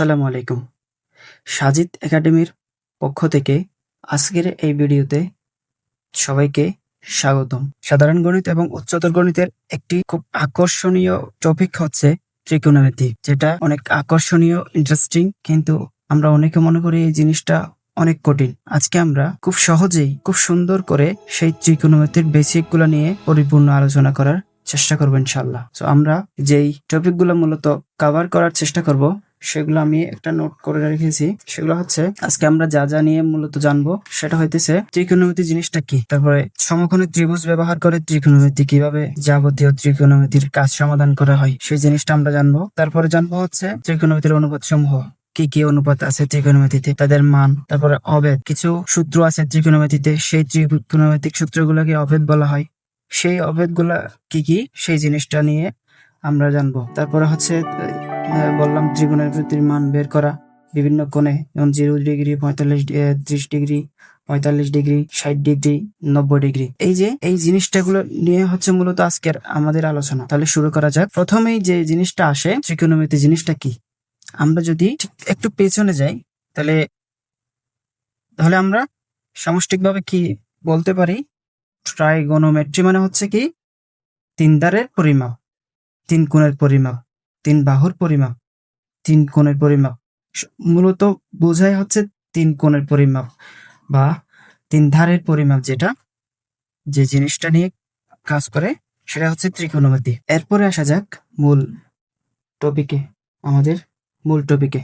আসসালামু আলাইকুম। সাজিদ একাডেমির পক্ষ থেকে আজকের এই ভিডিওতে সবাইকে স্বাগতম। সাধারণ গণিত এবং উচ্চতর গণিতের একটি খুব আকর্ষণীয় টপিক হচ্ছে ত্রিকোণমিতি যেটা অনেক আকর্ষণীয় ইন্টারেস্টিং কিন্তু আমরা অনেকে মনে করি এই জিনিসটা অনেক কঠিন। আজকে আমরা খুব সহজেই, খুব সুন্দর করে সেই ত্রিকোণমিতির বেসিকগুলো নিয়ে পরিপূর্ণ আলোচনা করার চেষ্টা করব ইনশাল্লাহ তো আমরা যেই টপিকগুলো মূলত কভার করার চেষ্টা করব সেগুলো আমি একটা নোট করে রেখেছি। সেগুলো হচ্ছে, আজকে আমরা যা যা নিয়ে মূলত জানব, সেটা হইতেছে ত্রিকোণমিতি জিনিসটা কি? তারপরে সমকোণী ত্রিভুজ ব্যবহার করে ত্রিকোণমিতি কীভাবে যাবতীয় ত্রিকোণমিতির কাজ সমাধান করা হয়, সেই জিনিসটা আমরা জানব। তারপরে জানব হচ্ছে ত্রিকোণমিতির অনুপাত সমূহ কি কি অনুপাত আছে ত্রিকোণমিতিতে? তাদের মান, তারপরে অভেদ। কিছু সূত্র আছে ত্রিকোণমিতিতে, সেই ত্রিকোণমিতিক সূত্রগুলোকে অভেদ বলা হয়। সেই অভেদগুলা কি কি? সেই জিনিসটা নিয়ে আমরা জানব। তারপরে হচ্ছে বললাম ত্রিকোণমিতির মান বের করা। বিভিন্ন কোণে, যেমন জিরো ডিগ্রি, পঁয়তাল্লিশ ত্রিশ ডিগ্রি, পঁয়তাল্লিশ ডিগ্রি, ষাট ডিগ্রি, নব্বই ডিগ্রি। এই যে, এই জিনিসটাগুলো নিয়ে হচ্ছে মূলত আজকের আমাদের আলোচনা। তাহলে শুরু করা যাক। প্রথমেই যে জিনিসটা আসে, ত্রিকোণমিতি জিনিসটা কি? আমরা যদি একটু পেছনে যাই, তাহলে তাহলে আমরা সামষ্টিকভাবে কি বলতে পারি? ট্রাইগোনোমেট্রি মানে হচ্ছে কি? তিন দ্বারের পরিমাপ, তিন কোণের পরিমাপ। তিন বাহুর পরিমাপ, তিন কোণের পরিমাপ। মূলত বোঝায় হচ্ছে তিন কোণের পরিমাপ বা তিন ধারের পরিমাপ যেটা, যে জিনিসটা নিয়ে কাজ করে, সেটা হচ্ছে ত্রিকোণমিতি। এরপরে আসা যাক মূল টপিকে আমাদের মূল টপিকে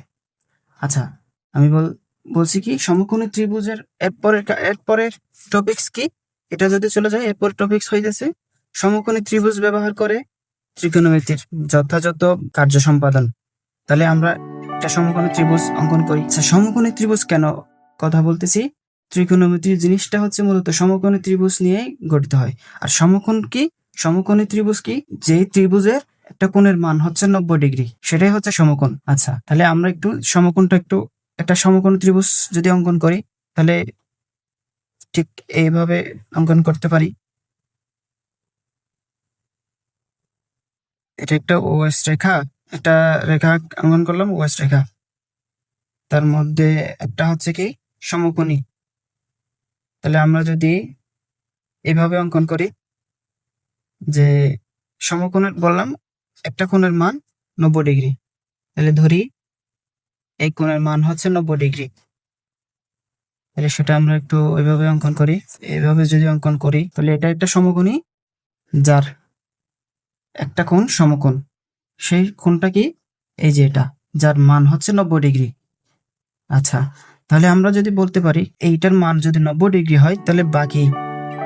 আচ্ছা আমি বল, বলছি কি, সমকোণী ত্রিভুজের এরপরের কা- এরপরের টপিকস কি? এটা যদি চলে যায়, এরপর টপিক্স হয়ে হইতেছে সমকোণী ত্রিভুজ ব্যবহার করে ত্রিকোণমিতির যথাযথ কার্য সম্পাদন। তাহলে আমরা একটা সমকোণী ত্রিভুজ অঙ্কন করি। আচ্ছা সমকোণী ত্রিভুজ কেন কথা বলতেছি? ত্রিকোণমিতির জিনিসটা হচ্ছে মূলত সমকোণী ত্রিভুজ নিয়ে গঠিত হয়। আর সমকোণ কি? সমকোণী ত্রিভুজ কি? যে ত্রিভুজের একটা কোণের মান হচ্ছে নব্বই ডিগ্রি, সেটাই হচ্ছে সমকোণ। আচ্ছা তাহলে আমরা একটু সমকোণটা একটু, একটা সমকোণ ত্রিভুজ যদি অঙ্কন করি, তাহলে ঠিক এইভাবে অঙ্কন করতে পারি। এটা একটা ওএস রেখা, একটা রেখা অঙ্কন করলাম ওএস রেখা। তার মধ্যে একটা হচ্ছে কি? সমকোণী। তাহলে আমরা যদি এভাবে অঙ্কন করি, যে সমকোণের বললাম, একটা কোণের মান নব্বই ডিগ্রি। তাহলে ধরি, এই কোণের মান হচ্ছে নব্বই ডিগ্রি। তাহলে সেটা আমরা একটু ওইভাবে অঙ্কন করি। এইভাবে যদি অঙ্কন করি, তাহলে এটা একটা সমকোণী যার। একটা কোণ, সমকোণ। সেই কোণটা কি? এই যে এটা, যার মান হচ্ছে নব্বই ডিগ্রি। আচ্ছা তাহলে আমরা যদি বলতে পারি, এইটার মান যদি নব্বই ডিগ্রি হয়, তাহলে বাকি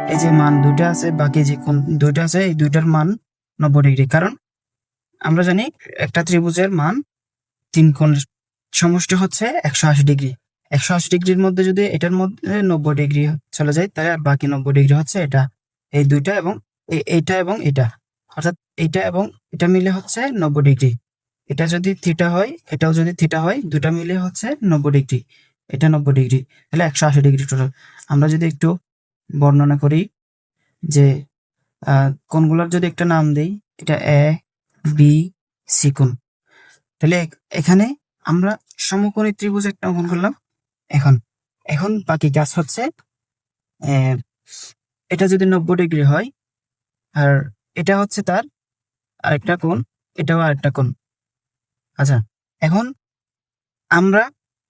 এই যে মান দুইটা আছে, বাকি যে কোণ দুইটা আছে, এই দুইটার মান নব্বই ডিগ্রি। কারণ আমরা জানি একটা ত্রিভুজের মান তিন কোণের সমষ্টি হচ্ছে একশো আশি ডিগ্রি। একশো আশি ডিগ্রির মধ্যে যদি এটার মধ্যে নব্বই ডিগ্রি চলে যায়, তাহলে আর বাকি নব্বই ডিগ্রি হচ্ছে এটা, এই দুইটা এবং এই- এইটা এবং এটা। অর্থাৎ এটা এবং এটা মিলে হচ্ছে নব্বই ডিগ্রি। এটা যদি থিটা হয় এটাও যদি থিটা হয় দুটা মিলে হচ্ছে নব্বই ডিগ্রি। এটা নব্বই ডিগ্রি তাহলে একশো আশি ডিগ্রি টোটাল আমরা যদি একটু বর্ণনা করি যে আহ, কোণগুলোর যদি একটা নাম দিই এটা এ বি সি কোণ। তাহলে এখ- এখানে আমরা সমকোণী ত্রিভুজ একটা অঙ্কন করলাম। এখন এখন বাকি কাজ হচ্ছে এটা যদি নব্বই ডিগ্রি হয় আর এটা হচ্ছে তার আরেকটা কোণ, এটাও আরেকটা কোণ। আচ্ছা এখন আমরা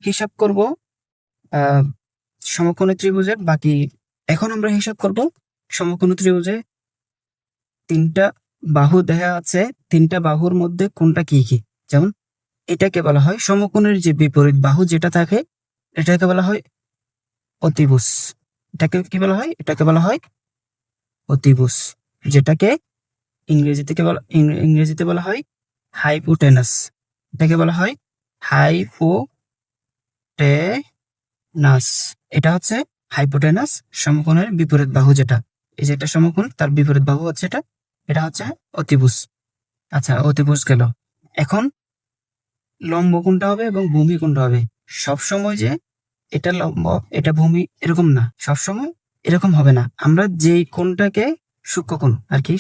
হিসাব করব সমকোণী ত্রিভুজের, বাকি এখন আমরা হিসাব করব সমকোণী ত্রিভুজে তিনটা বাহু দেখা আছে, তিনটা বাহুর মধ্যে কোনটা কি কি? যেমন এটাকে বলা হয় সমকোণের যে বিপরীত বাহু যেটা থাকে, এটাকে বলা হয় অতিভুজ। এটাকে কি বলা হয়? এটাকে বলা হয় অতিভুজ, যেটাকে ইংরেজিতে বলা ইংরেজিতে বলা হয় হাইপোটেনাস। এটাকে বলা হয় হাইপোটেনাস। এটা হচ্ছে হাইপোটেনাস সমকোণের বিপরীত বাহু যেটা। এই যে এটা সমকোণ, তার বিপরীত বাহু হচ্ছে এটা। এটা হচ্ছে অতিভুজ। আচ্ছা অতিভুজ গেল। এখন লম্ব কোনটা হবে এবং ভূমি কোনটা হবে। সব সময় যে এটা লম্ব, এটা ভূমি এরকম না। সব সময় এরকম হবে না। আমরা যেই কোণটাকে সূক্ষ্মকোণ আর কি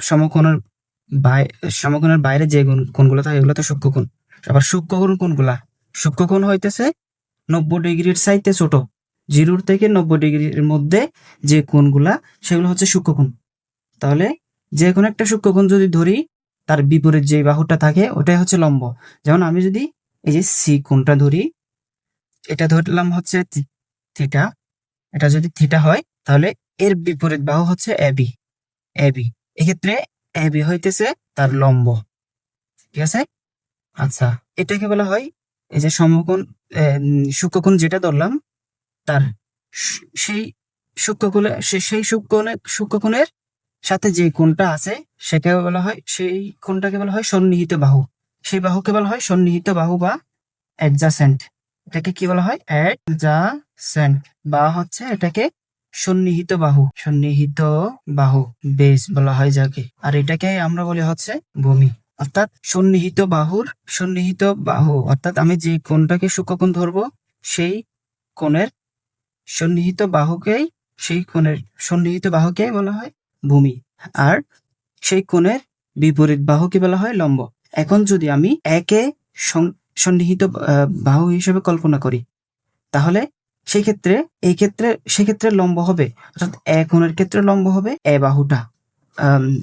সমকোণের বাই সমকোণের বাইরে যে কোণ- কোণগুলো থাকে এগুলো তো সূক্ষ্মকোণ। আবার সূক্ষ্মকোণ কোনগুলা সূক্ষ্মকোণ হইতেছে নব্বই ডিগ্রির চাইতে ছোট। জিরোর থেকে নব্বই ডিগ্রির মধ্যে যে কোণগুলা, সেগুলো হচ্ছে সূক্ষ্মকোণ। তাহলে যে কোনো একটা সূক্ষ্মকোণ যদি ধরি, তার বিপরীত যে বাহুটা থাকে, ওটাই হচ্ছে লম্ব। যেমন আমি যদি এই যে সি কোণটা ধরি, এটা ধরলাম হচ্ছে থিটা। এটা যদি থিটা হয়, তাহলে এর বিপরীত বাহু হচ্ছে এবি এবি এক্ষেত্রে এবি হইতেছে তার লম্ব। ঠিক আছে? আচ্ছা এটাকে বলা হয় এই যে সমকোণ সূক্ষ্মকোণ যেটা ধরলাম, তার সেই সূক্ষ্মকোণে সেই সূক্ষ্মকোণে, সূক্ষ্মকোণের সাথে যে কোণটা আছে, সেটাকে বলা হয়, সেই কোণটাকে বলা হয় সন্নিহিত বাহু। সেই বাহুকে বলা হয় সন্নিহিত বাহু বা অ্যাডজাসেন্ট এটাকে কি বলা হয়? অ্যাডজাসেন্ট বা হচ্ছে এটাকে সন্নিহিত বাহু। সন্নিহিত বাহু বেস বলা হয় যাকে। আর এটাকে আমরা বলি হচ্ছে ভূমি। অর্থাৎ সন্নিহিত বাহুর সন্নিহিত বাহু। অর্থাৎ আমি যে কোণটাকে সূক্ষ্মকোণ ধরবো, সেই কোণের সন্নিহিত বাহুকেই সেই কোণের সন্নিহিত বাহুকেই বলা হয় ভূমি। আর সেই কোণের বিপরীত বাহুকে বলা হয় লম্ব। এখন যদি আমি একে সন্নিহিত বাহু হিসেবে কল্পনা করি, তাহলে সেই ক্ষেত্রে এই ক্ষেত্রে, সেক্ষেত্রে লম্ব হবে। অর্থাৎ এ কোণের ক্ষেত্রে লম্ব হবে, এ বাহুটা।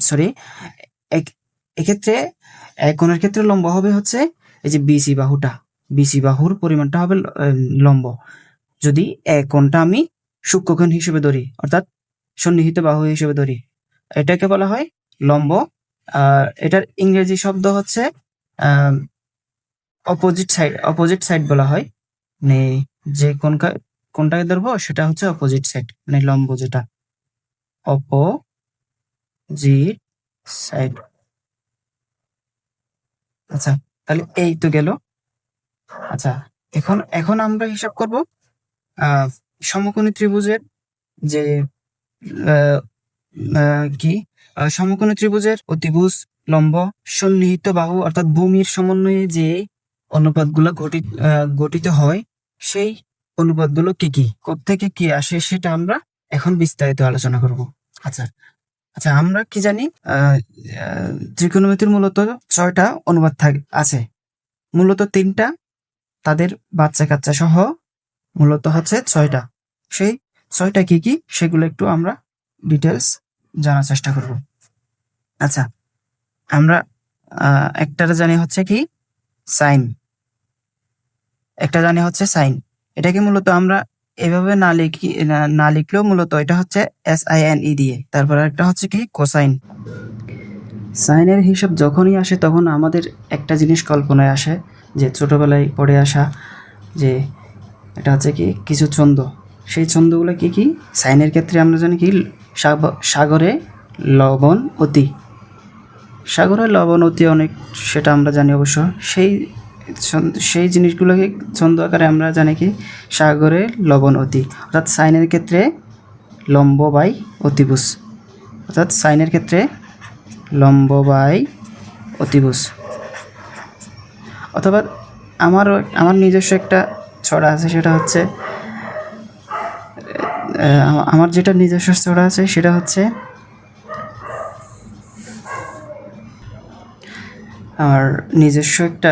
সরি এক, এক্ষেত্রে এ কোণের ক্ষেত্রে লম্ব হবে হচ্ছে এই যে বিসি বাহুটা। বিসি বাহুর পরিমাণটা হবে লম্ব। যদি এ কোণটা আমি সূক্ষ্মকোণ হিসেবে ধরি, অর্থাৎ সন্নিহিত বাহু হিসেবে ধরি, এটাকে বলা হয় লম্ব। আর এটার ইংরেজি শব্দ হচ্ছে অপোজিট সাইড অপোজিট সাইড বলা হয়। মানে যে কোনটা কোনটাকে ধরবো? সেটা হচ্ছে অপোজিট সাইড মানে লম্ব যেটা। অপোজিট সাইড আচ্ছা তাহলে এই তো গেল। আচ্ছা এখন এখন আমরা হিসাব করব সমকোণী ত্রিভুজের যে কি? সমকোণী ত্রিভুজের অতিভুজ লম্ব সন্নিহিত বাহু, অর্থাৎ ভূমির সমন্বয়ে যে অনুপাতগুলো গঠিত গঠিত হয়, সেই অনুপাতগুলো কি কি? থেকে কি আসে সেটা আমরা এখন বিস্তারিত আলোচনা করব। আচ্ছা। আচ্ছা আমরা কি জানি? ত্রিকোণমিতির মূলত ছয়টা অনুপাত থাকে আছে। মূলত তিনটা তাদের বাচ্চা কাচ্চা সহ মূলত হচ্ছে ছয়টা। সেই ছয়টা কি কি? সেগুলো একটু আমরা ডিটেলস জানার চেষ্টা করব। আচ্ছা আমরা আহ, একটার জানি হচ্ছে কি? সাইন। একটা জানি হচ্ছে সাইন। এটাকে মূলত আমরা এভাবে না লিখি, না- লিখলেও মূলত এটা হচ্ছে এস আই এন ই দিয়ে। তারপর একটা হচ্ছে কি? কোসাইন। সাইনের হিসাব যখনই আসে তখন আমাদের একটা জিনিস কল্পনায় আসে, যে ছোটোবেলায় পড়ে আসা যে এটা হচ্ছে কি? কিছু ছন্দ। সেই ছন্দগুলো কি কি? সাইনের ক্ষেত্রে আমরা জানি কি? সাগ- সাগরে লবণ অতি। সাগরে লবণ অতি অনেক, সেটা আমরা জানি অবশ্য। সেই সেই জিনিসগুলোকে ছন্দ আকারে আমরা জানি কি? সাগরে লবণ অতি। অর্থাৎ সাইনের ক্ষেত্রে লম্ব বাই অতিভুজ। অর্থাৎ সাইনের ক্ষেত্রে লম্ব বাই অতিভুজ। অথবা আমারও, আমার নিজস্ব একটা ছড়া আছে, সেটা হচ্ছে আমার যেটা নিজস্ব ছড়া আছে, সেটা হচ্ছে আমার নিজস্ব একটা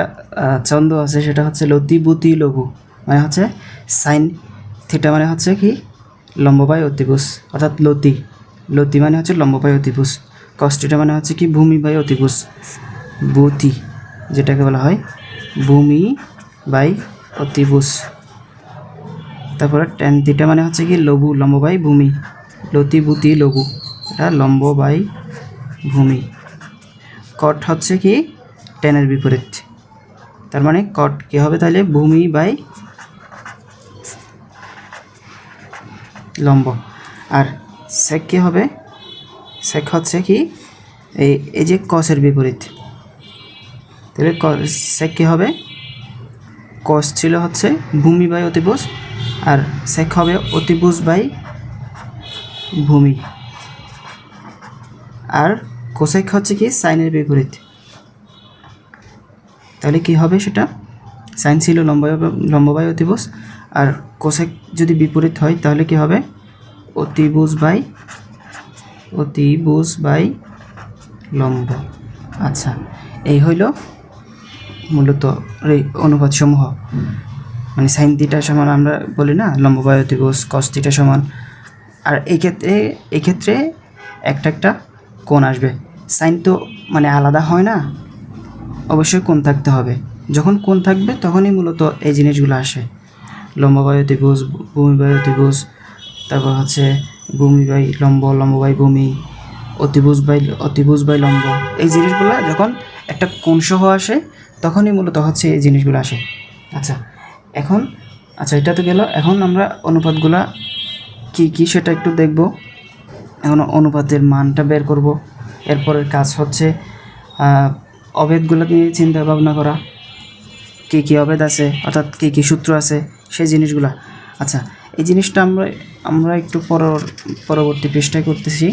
ছন্দ আছে, সেটা হচ্ছে লতিবুতি লঘু। মানে হচ্ছে সাইন থিটা মানে হচ্ছে কি? লম্ববায় অতিভুজ, অর্থাৎ লতি। লতি মানে হচ্ছে লম্ববায় অতিভুজ। কষ্টিটা মানে হচ্ছে কি? ভূমি বাই অতিভুজ। বুতি যেটাকে বলা হয় ভূমি বাই অতিভুজ। তারপরে টেন মানে হচ্ছে কি? লঘু লম্ব বাই ভূমি। লতি বুতি লঘু। এটা লম্ব বাই ভূমি। কট হচ্ছে কি? টেনের বিপরীত। তার মানে কট কি হবে তাহলে? ভূমি বাই লম্ব। আর সেক কি হবে? সেক হচ্ছে কি? এই এই যে কসের বিপরীত। তাহলে সেক কি হবে? কস ছিল হচ্ছে ভূমি বাই অতিভুজ, আর সেক হবে অতিভুজ বাই ভূমি। আর কোসেক হচ্ছে কি? সাইনের বিপরীত। তাহলে কি হবে সেটা? সাইন ছিল লম্বা লম্ববাই অতিভুজ। আর কোসেক যদি বিপরীত হয়, তাহলে কি হবে? অতিভুজ বাই অতিভুজ বাই লম্ব। আচ্ছা এই হইল মূলত এই অনুপাত সমূহ মানে সাইন থিটা সমান আমরা বলি না লম্ব বাই অতিভুজ, কস থিটা সমান। আর এই ক্ষেত্রে এই ক্ষেত্রে একটা একটা কোণ আসবে। সাইন তো মানে আলাদা হয় না অবশ্যই কোণ থাকতে হবে। যখন কোণ থাকবে, তখনই মূলত এই জিনিসগুলো আসে। লম্ব বাই অতিভুজ ভূমি বাই অতিভুজ তারপর হচ্ছে ভূমি বাই লম্ব লম্ব বাই ভূমি, অতিভুজ বাই অতিভুজ বাই লম্ব। এই জিনিসগুলো যখন একটা কোণ সহ আসে, তখনই মূলত হচ্ছে এই জিনিসগুলো আসে। আচ্ছা এখন আচ্ছা এটা তো গেল। এখন আমরা অনুপাতগুলা কি কি সেটা একটু দেখব। এখন অনুপাতের মানটা বের করব। এরপরের কাজ হচ্ছে অভেদগুলো নিয়ে চিন্তা ভাবনা করা। কী কী অভেদ আছে, অর্থাৎ কী কী সূত্র আছে, সেই জিনিসগুলা। আচ্ছা এই জিনিসটা আমরা আমরা একটু পর পরবর্তী পৃষ্ঠায় করতেছি।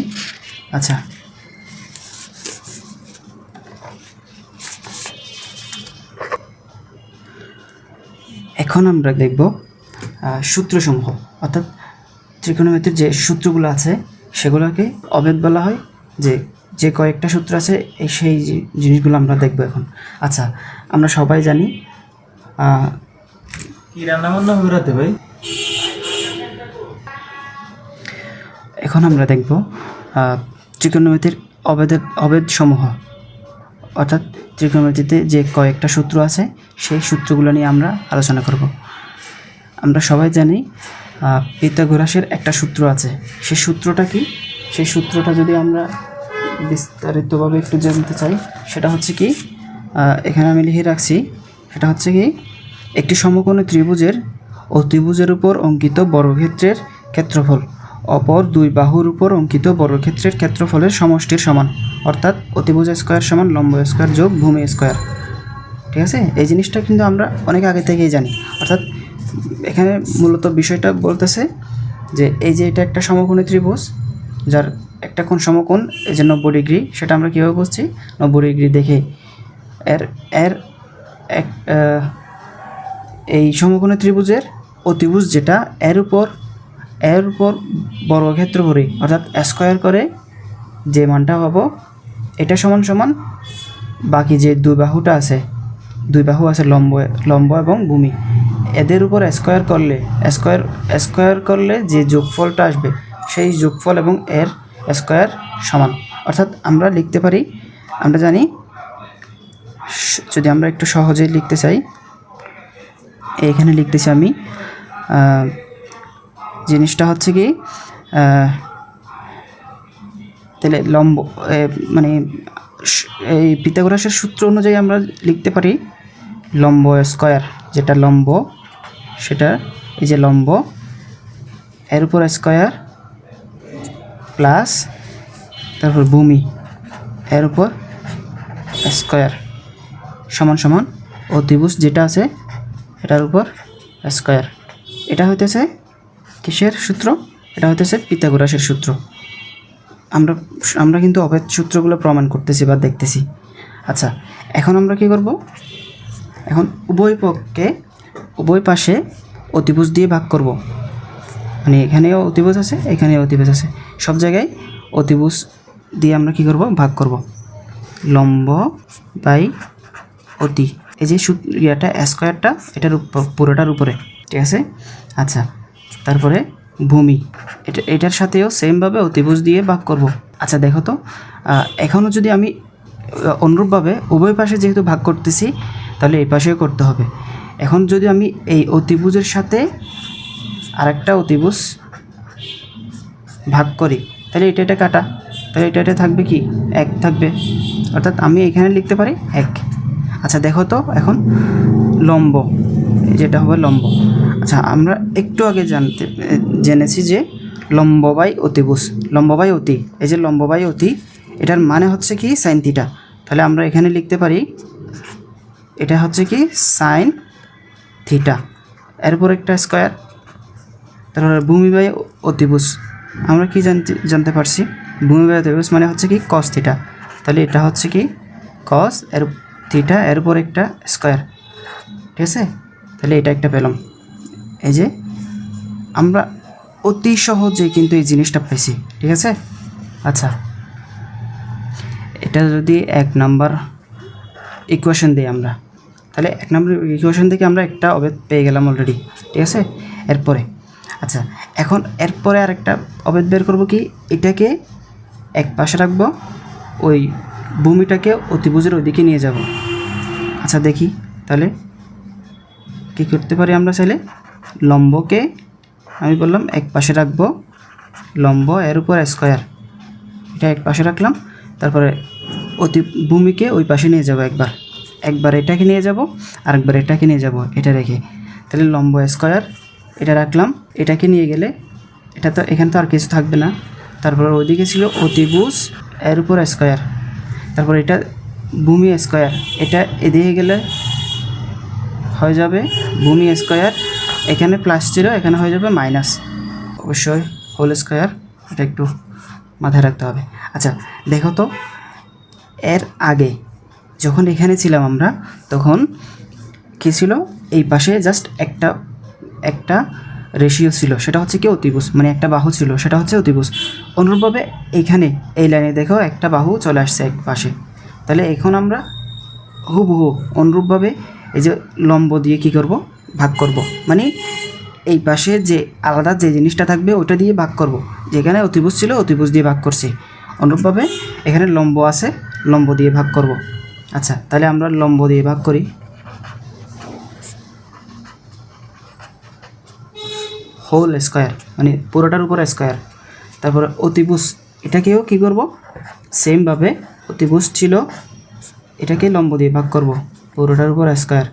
আচ্ছা। এখন আমরা দেখব সূত্রসমূহ, অর্থাৎ ত্রিকোণমিতির যে সূত্রগুলো আছে, সেগুলোকে অভেদ বলা হয়, যে যে কয়েকটা সূত্র আছে এই সেই জিনিসগুলো আমরা দেখব এখন। আচ্ছা আমরা সবাই জানি কি রান্না বান্না হবে রাতে ভাই? এখন আমরা দেখব ত্রিকোণমিতির অভেদের সমূহ। অর্থাৎ ত্রিকোণমিতিতে যে কয়েকটা সূত্র আছে সেই সূত্রগুলো নিয়ে আমরা আলোচনা করব। আমরা সবাই জানি আহ, পিথাগোরাসের একটা সূত্র আছে। সেই সূত্রটা কি? সেই সূত্রটা যদি আমরা বিস্তারিতভাবে একটু জানতে চাই, সেটা হচ্ছে কি এখানে আমি লিখে রাখছি, সেটা হচ্ছে কি, একটি সমকোণী ত্রিভুজের অতিভুজের উপর অঙ্কিত বর্গক্ষেত্রের ক্ষেত্রফল, অপর দুই বাহুর উপর অঙ্কিত বর্গক্ষেত্রের ক্ষেত্রফলের সমষ্টির সমান, অর্থাৎ অতিভুজ স্কোয়ার সমান লম্ব স্কোয়ার যোগ ভূমি স্কোয়ার। ঠিক আছে? এই জিনিসটা কিন্তু আমরা অনেক আগে থেকেই জানি। অর্থাৎ এখানে মূলত বিষয়টা বলতেছে যে এই যে এটা একটা সমকোণী ত্রিভুজ, যার একটা কোণ সমকোণ এই যে নব্বই ডিগ্রি, সেটা আমরা কীভাবে বুঝছি? নব্বই ডিগ্রি দেখে এর এর এক এই সমকোণী ত্রিভুজের অতিভুজ যেটা, এর উপর এর উপর বর্গক্ষেত্র করে অর্থাৎ স্কোয়ার করে যে মানটা পাবো, এটা সমান সমান বাকি যে দুই বাহুটা আছে, দুই বাহু আছে লম্ব লম্ব এবং ভূমি। এদের উপর স্কোয়ার করলে, স্কোয়ার স্কোয়ার করলে যে যোগফলটা আসবে, সেই যোগফল এবং এর স্কোয়ার সমান। অর্থাৎ আমরা লিখতে পারি, আমরা জানি যদি আমরা একটু সহজেই লিখতে চাই এইখানে লিখতেছি আমি জিনিসটা হচ্ছে কি তাহলে লম্ব মানে এই পিথাগোরাসের সূত্র অনুযায়ী আমরা লিখতে পারি লম্ব স্কয়ার, যেটা লম্ব, সেটা এই যে লম্ব, এর উপর স্কয়ার প্লাস তারপর ভূমি এর উপর স্কয়ার সমান সমান অতিভুজ যেটা আছে এটার উপর স্কয়ার। এটা হইতেছে কিসের সূত্র? এটা হইতেছে পিথাগোরাসের সূত্র। আমরা আমরা কিন্তু অভেদ সূত্রগুলো প্রমাণ করতেছি বা দেখতেছি। আচ্ছা এখন আমরা কি করব? এখন উভয় পক্ষে উভয় পাশে অতিভুজ দিয়ে ভাগ করব। মানে এখানেও অতিভুজ আছে, এখানেও অতিভুজ আছে। সব জায়গায় অতিভুজ দিয়ে আমরা কি করব? ভাগ করব। লম্ব বাই অতি। এই যে ইয়াটা স্কোয়ারটা, এটার পুরোটার উপরে। ঠিক আছে? আচ্ছা তারপরে ভূমি। এটা এটার সাথেও সেমভাবে অতিভুজ দিয়ে ভাগ করব। আচ্ছা দেখো তো এখনও যদি আমি অনুরূপভাবে উভয় পাশে যেহেতু ভাগ করতেছি, তাহলে এই পাশেও করতে হবে। এখন যদি আমি এই অতিভুজের সাথে আরেকটা অতিভুজ ভাগ করি। তাহলে এটা এটা কাটা। তাহলে এটা এটা থাকবে কি? এক থাকবে। অর্থাৎ আমি এখানে লিখতে পারি এক। আচ্ছা দেখো তো এখন লম্ব। যেটা হবে লম্ব। আচ্ছা আমরা একটু আগে জানতে জেনেছি যে লম্ব বাই অতিভুজ, লম্ব বাই অতি। এই যে লম্ব বাই অতি, এটার মানে হচ্ছে কি? সাইন থিটা তাহলে আমরা এখানে লিখতে পারি, এটা হচ্ছে কি? সাইন থিটা এরপর একটা স্কোয়ার তারপরে ভূমি বাই অতিভুজ। আমরা কি জানতে জানতে পারছি? ভূমি অতিভুজ মানে হচ্ছে কি কস থিটা তাহলে এটা হচ্ছে কি কস এর থিটা এর উপর একটা স্কোয়ার ঠিক আছে? তাহলে এটা একটা পেলাম। এই যে, আমরা অতি সহজে কিন্তু এই জিনিসটা পাইছি। ঠিক আছে? আচ্ছা। এটা যদি এক নাম্বার ইকুয়েশন দিই আমরা। তাহলে এক নম্বর ইকুয়েশন থেকে আমরা একটা অবেদ পেয়ে গেলাম অলরেডি ঠিক আছে? এরপরে আচ্ছা এখন এরপরে আরেকটা অবেদ বের করব কি? এটাকে এক পাশে রাখব, ওই ভূমিটাকে অতিভুজের ওইদিকে নিয়ে যাব। আচ্ছা দেখি, তাহলে কী করতে পারি আমরা চাইলে? লম্বকে আমি বললাম এক পাশে রাখব, লম্ব এর উপর স্কোয়ার এটা এক পাশে রাখলাম, তারপরে অতি ভূমিকে ওই পাশে নিয়ে যাব একবার। একবার এটাকে নিয়ে যাব, আরেকবার এটাকে নিয়ে যাব, এটা রেখে। তাহলে লম্ব স্কোয়ার এটা রাখলাম। এটাকে নিয়ে গেলে এটা তো এখানে তো আর কিছু থাকবে না। তারপর ওইদিকে ছিল অতিভুজ, এর উপর স্কোয়ার তারপর এটা ভূমি স্কোয়ার এটা এদিকে গেলে হয়ে যাবে ভূমি স্কোয়ার এখানে প্লাস ছিল, এখানে হয়ে যাবে মাইনাস অবশ্যই হোল স্কোয়ার এটা একটু মাথায় রাখতে হবে। আচ্ছা দেখো তো, এর আগে যখন এখানে ছিলাম আমরা, তখন কী ছিল? এই পাশে জাস্ট একটা একটা রেশিও ছিল, সেটা হচ্ছে কি অতিভুজ মানে একটা বাহু ছিল, সেটা হচ্ছে অতিভুজ। অনুরূপভাবে এইখানে এই লাইনে দেখো একটা বাহু চলে আসছে এক পাশে। তাহলে এখন আমরা হুবহু অনুরূপভাবে এই যে লম্ব দিয়ে কি করব? ভাগ করব। মানে এই পাশে যে আলাদা যে জিনিসটা থাকবে, ওটা দিয়ে ভাগ করব। যেখানে অতিভুজ ছিল, অতিভুজ দিয়ে ভাগ করছি। অনুরূপভাবে এখানে লম্ব আছে, লম্ব দিয়ে ভাগ করব। আচ্ছা তাহলে আমরা লম্ব দিয়ে ভাগ করি। হোল স্কোয়ার মানে পুরোটার উপর স্কোয়ার তারপরে অতিভুজ, এটাকেও কি করব? সেমভাবে অতিভুজ ছিল, এটাকে লম্ব দিয়ে ভাগ করব, পুরোটার উপর স্কোয়ার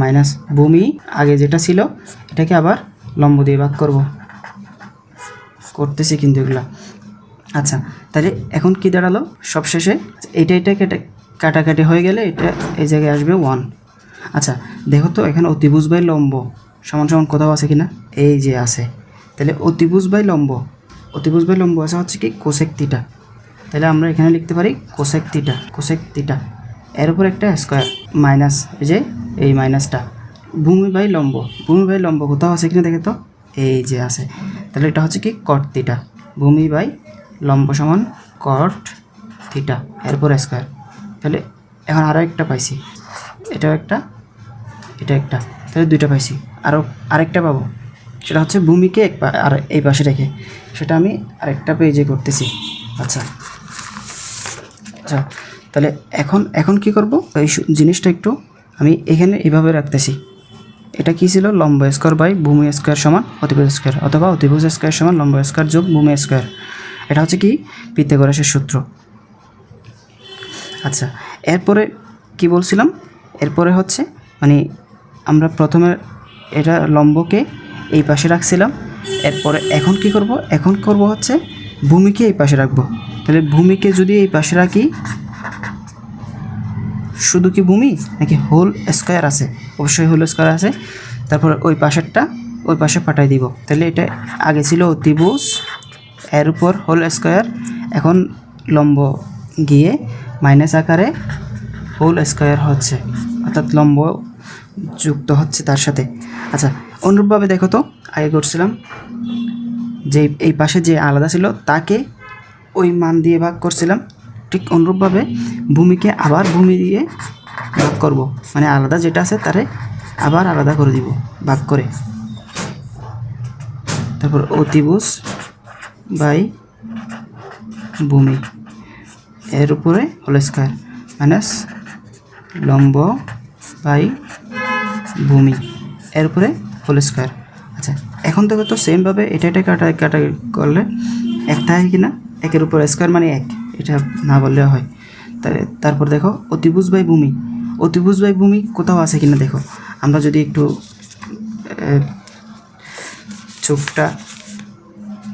মাইনাস ভূমি, আগে যেটা ছিল, এটাকে আবার লম্ব দিয়ে ভাগ করব। করতেছি কিন্তু এগুলো। আচ্ছা তাহলে এখন কি দাঁড়াল? সবশেষে এটা এটা কেটে কাটাকাটি হয়ে গেলে এটা এই জায়গায় আসবে ওয়ান আচ্ছা দেখো তো, এখানে অতিভুজ বাই লম্ব। সমান সমান কোথাও আছে কি না এই যে আছে। তাহলে অতিভুজ বাই লম্ব। অতিভুজ বাই লম্ব আছে হচ্ছে কি কোসেক তিটা তাহলে আমরা এখানে লিখতে পারি কোসেক তিটা কোসেক তিটা এর উপর একটা স্কোয়ার মাইনাস, এই যে এই মাইনাসটা। ভূমি বাই লম্ব। ভূমি বাই লম্ব কোথাও আছে কিনা দেখে তো? এই যে আছে। তাহলে এটা হচ্ছে কি কট তিটা ভূমি বাই লম্ব সমান কট থিটা এরপর স্কোয়ার। তাহলে এখন আরও একটা পাইছি। এটাও একটা এটা একটা। তাহলে দুইটা পাইছি। আরও আরেকটা পাবো। সেটা হচ্ছে ভূমিকে এক আর এই পাশে রেখে। সেটা আমি আরেকটা পেজে করতেছি। আচ্ছা। আচ্ছা তাহলে এখন এখন কি করব? এই জিনিসটা একটু আমি এখানে এভাবে রাখতেছি। এটা কি ছিল? লম্ব স্কোয়ার বাই ভূমি স্কোয়ার সমান অতিভুজ স্কোয়ার অথবা অতিভুজ স্কোয়ার সমান লম্ব স্কোয়ার যোগ ভূমি স্কোয়ার এটা হচ্ছে কি? পিথাগোরাসের সূত্র। আচ্ছা এরপরে কি বলছিলাম? এরপরে হচ্ছে মানে আমরা প্রথমে এটা লম্বকে এই পাশে রাখছিলাম। এরপরে এখন কি করব? এখন করব হচ্ছে ভূমিকে এই পাশে রাখব। তাহলে ভূমিকে যদি এই পাশে রাখি, শুধু কি ভূমি? নাকি হোল স্কোয়ার আছে? অবশ্যই হোল স্কোয়ার আছে। তারপর ওই পাশেরটা, ওই পাশে পাঠাই দিব। তাহলে এটা আগে ছিল অতিভুজ এর উপর হোল স্কোয়ার এখন লম্ব গিয়ে মাইনাস আকারে হোল স্কোয়ার হচ্ছে। অর্থাৎ লম্ব যুক্ত হচ্ছে তার সাথে। আচ্ছা অনুরূপভাবে দেখো তো, আগে করছিলাম। যে এই পাশে যে আলাদা ছিল, তাকে ওই মান দিয়ে ভাগ করছিলাম। ঠিক অনুরূপভাবে ভূমিকে আবার ভূমি দিয়ে ভাগ করব। মানে আলাদা যেটা আছে, তারে আবার আলাদা করে দিব, ভাগ করে। তারপর অতিভুজ বাই ভূমি। এর উপরে হোল স্কোয়ার মাইনাস লম্ব বাই ভূমি। এর উপরে হোল স্কোয়ার আচ্ছা এখন দেখো তো সেমভাবে এটা এটা কাটা কাটা করলে একটা হয় কি না? একের উপর স্কোয়ার মানে এক, এটা না বললে হয়। তাহলে তারপর দেখো, অতিভুজ বাই ভূমি। অতিভুজ বাই ভূমি কোথাও আছে কি না দেখো? আমরা যদি একটু চোখটা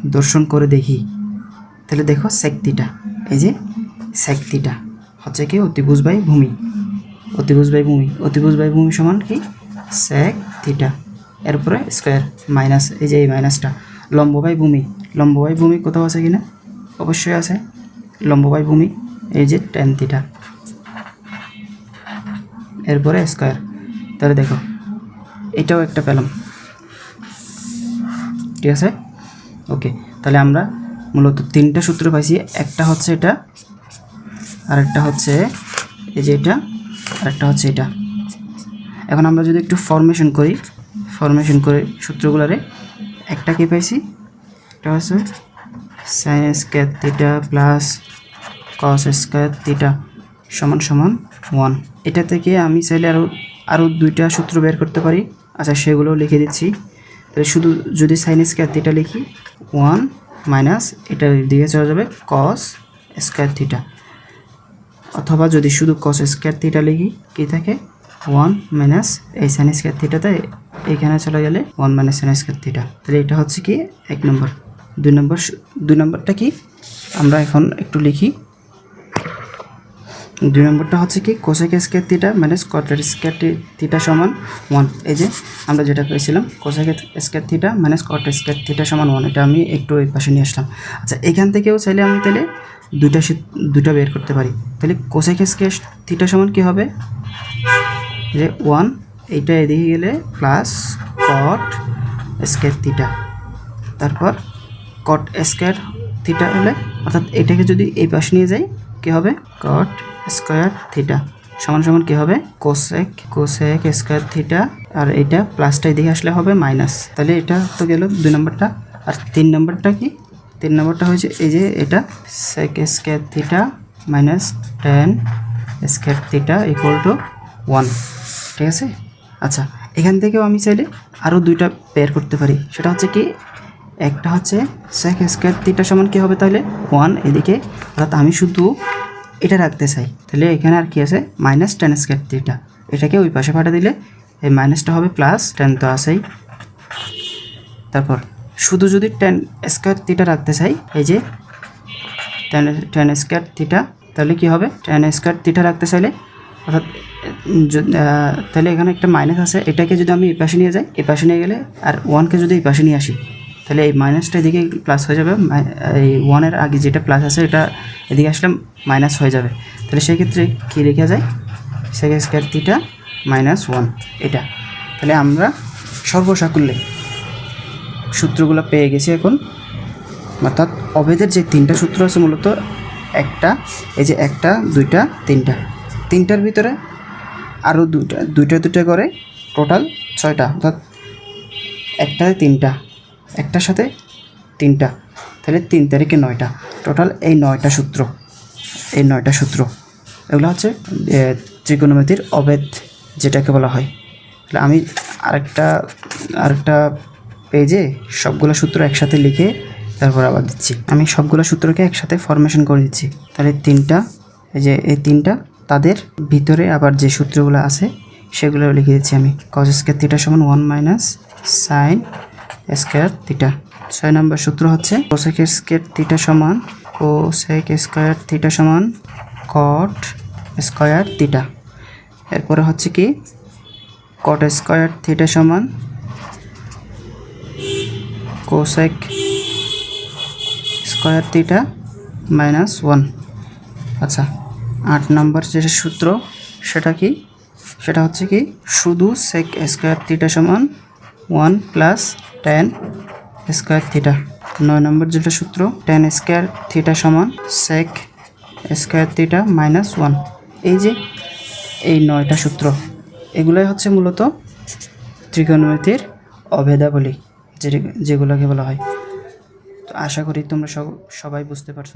দর্শন করে দেখি। তাহলে দেখো সেক্তিটা এই যে সেক্তিটা হচ্ছে কি অতিভুজ বাই ভূমি। অতিভুজ বাই ভূমি, অতিভুজ বাই ভূমি সমান কি? সেক থিটা এরপরে স্কোয়ার মাইনাস এই যে এই মাইনাসটা লম্ব বাই ভূমি লম্ব বাই ভূমি কোথাও আছে কিনা? অবশ্যই আছে লম্ব বাই ভূমি, এই যে টেন থিটা এরপরে স্কোয়ার তাহলে দেখো, এটাও একটা পেলাম, ঠিক আছে? ওকে তাহলে আমরা মূলত তিনটা সূত্র পাইছি, একটা হচ্ছে এটা, আরেকটা হচ্ছে এই যে এটা, আরেকটা হচ্ছে এটা। এখন আমরা যদি একটু ফরমেশন করি ফরমেশন করে সূত্রগুলারে একটা কি পাইছি? এটা হচ্ছে sine square theta plus cos square theta সমান সমান ওয়ান এটা থেকে আমি চাইলে আরও আরও দুইটা সূত্র বের করতে পারি। আচ্ছা সেগুলো লিখে দিচ্ছি। তাহলে শুধু যদি সাইন স্কোয়ার থিটা লিখি ওয়ান মাইনাস এটা দিকে চলে যাবে কস স্কোয়ার থিটা অথবা যদি শুধু কস স্কোয়ার থিটা লিখি, কী থাকে? ওয়ান মাইনাস এই সাইন স্কোয়ার থিটাতে এইখানে চলে গেলে one minus sine square theta তাহলে এটা হচ্ছে কি? এক নম্বর। দুই নম্বর দুই নম্বরটা কি? আমরা এখন একটু লিখি। দুই নম্বরটা হচ্ছে কি? কোসেক স্কোয়ার থিটা মাইনাস কটের স্কোয়ার থিটা সমান ওয়ান এই যে আমরা যেটা পেয়েছিলাম কোসেক স্কোয়ার থিটা মাইনাস কটের স্কোয়ার থিটা সমান ওয়ান এটা আমি একটু এই পাশে নিয়ে আসলাম। আচ্ছা এখান থেকেও চাইলে আমি তাহলে দুইটা দুটা বের করতে পারি। তাহলে কোসেক স্কোয়ার থিটা সমান কি হবে? যে ওয়ান, এইটা এদিকে গেলে প্লাস কট স্কোয়ার থিটা তারপর কট স্কোয়ার থিটা হলে, অর্থাৎ এটাকে যদি এই পাশে নিয়ে যাই, কী হবে? কট স্কোয়ার থিটা সমান সমান কী হবে? কোসেক কোসেক স্কোয়ার থিটা আর এটা প্লাসটা এদিকে আসলে হবে মাইনাস তাহলে এটা তো গেল দুই নম্বরটা। আর তিন নম্বরটা কি? তিন নম্বরটা হয়েছে এই যে এটা sec square theta minus tan square theta equal to one ঠিক আছে? আচ্ছা এখান থেকেও আমি চাইলে আরও দুইটা বের করতে পারি। সেটা হচ্ছে কি, একটা হচ্ছে সেক স্কোয়ার থিটা সমান কী হবে তাহলে? ওয়ান এদিকে। অর্থাৎ আমি শুধু এটা রাখতে চাই। তাহলে এখানে আর কি আছে? মাইনাস টেন স্কোয়ার থিটা এটাকে ওই পাশে পাঠা দিলে এই মাইনাসটা হবে প্লাস টেন তো আসেই তারপর, শুধু যদি টেন স্কোয়ার থিটা রাখতে চাই, এই যে টেন টেন স্কোয়ার থিটা তাহলে কি হবে? টেন স্কোয়ার থিটা রাখতে চাইলে অর্থাৎ তাহলে এখানে একটা মাইনাস আছে। এটাকে যদি আমি এই পাশে নিয়ে যাই, এই পাশে নিয়ে গেলে আর ওয়ানকে যদি এই পাশে নিয়ে আসি, তাহলে এই মাইনাসটা এদিকে প্লাস হয়ে যাবে। এই ওয়ানের আগে যেটা প্লাস আছে, এটা এদিকে আসলে মাইনাস হয়ে যাবে। তাহলে সেই ক্ষেত্রে কী লেখা যায় second square theta minus one এটা। তাহলে আমরা সর্বসাকুল্যে সূত্রগুলো পেয়ে গেছি এখন। অর্থাৎ অভেদের যে তিনটা সূত্র আছে, মূলত একটা, এই যে একটা, দুইটা, তিনটা। তিনটার ভিতরে আরও দুইটা দুইটা দুইটা করে টোটাল ছয়টা, অর্থাৎ একটাতে তিনটা, একটার সাথে তিনটা, তাহলে তিন তারিখে নয়টা। টোটাল এই নয়টা সূত্র, এই নয়টা সূত্র। এগুলো হচ্ছে ত্রিকোণমিতির অভেদ, যেটাকে বলা হয়। তাহলে আমি আরেকটা আরেকটা পেজে সবগুলো সূত্র একসাথে লিখে তারপর আবার দিচ্ছি। আমি সবগুলো সূত্রকে একসাথে ফরমেশন করে দিচ্ছি। তাহলে তিনটা, এই যে এই তিনটা তাদের ভিতরে আবার যে সূত্রগুলো আছে সেগুলো লিখে দিচ্ছি আমি। কজ স্কোয়ার থিটা সমান one minus sine square theta ছয় নম্বর সূত্র হচ্ছে কোসেক স্কোয়ার থিটা সমান কোসেক স্কোয়ার থিটা সমান কট স্কোয়ার থিটা এরপরে হচ্ছে কি কট স্কোয়ার থিটা সমান cosec square theta minus one আচ্ছা আট নম্বর যে সূত্র, সেটা কি? সেটা হচ্ছে কি, শুধু সেক স্কোয়ার থিটা সমান one plus tan square theta নয় নম্বর যেটা সূত্র টেন স্কোয়ার থিটা সমান sec square theta minus one এই যে, এই নয়টা সূত্র, এগুলোই হচ্ছে মূলত ত্রিকোণমিতির অভেদাবলী যেগুলোকে বলা হয়। তো আশা করি তোমরা সব সবাই বুঝতে পারছ।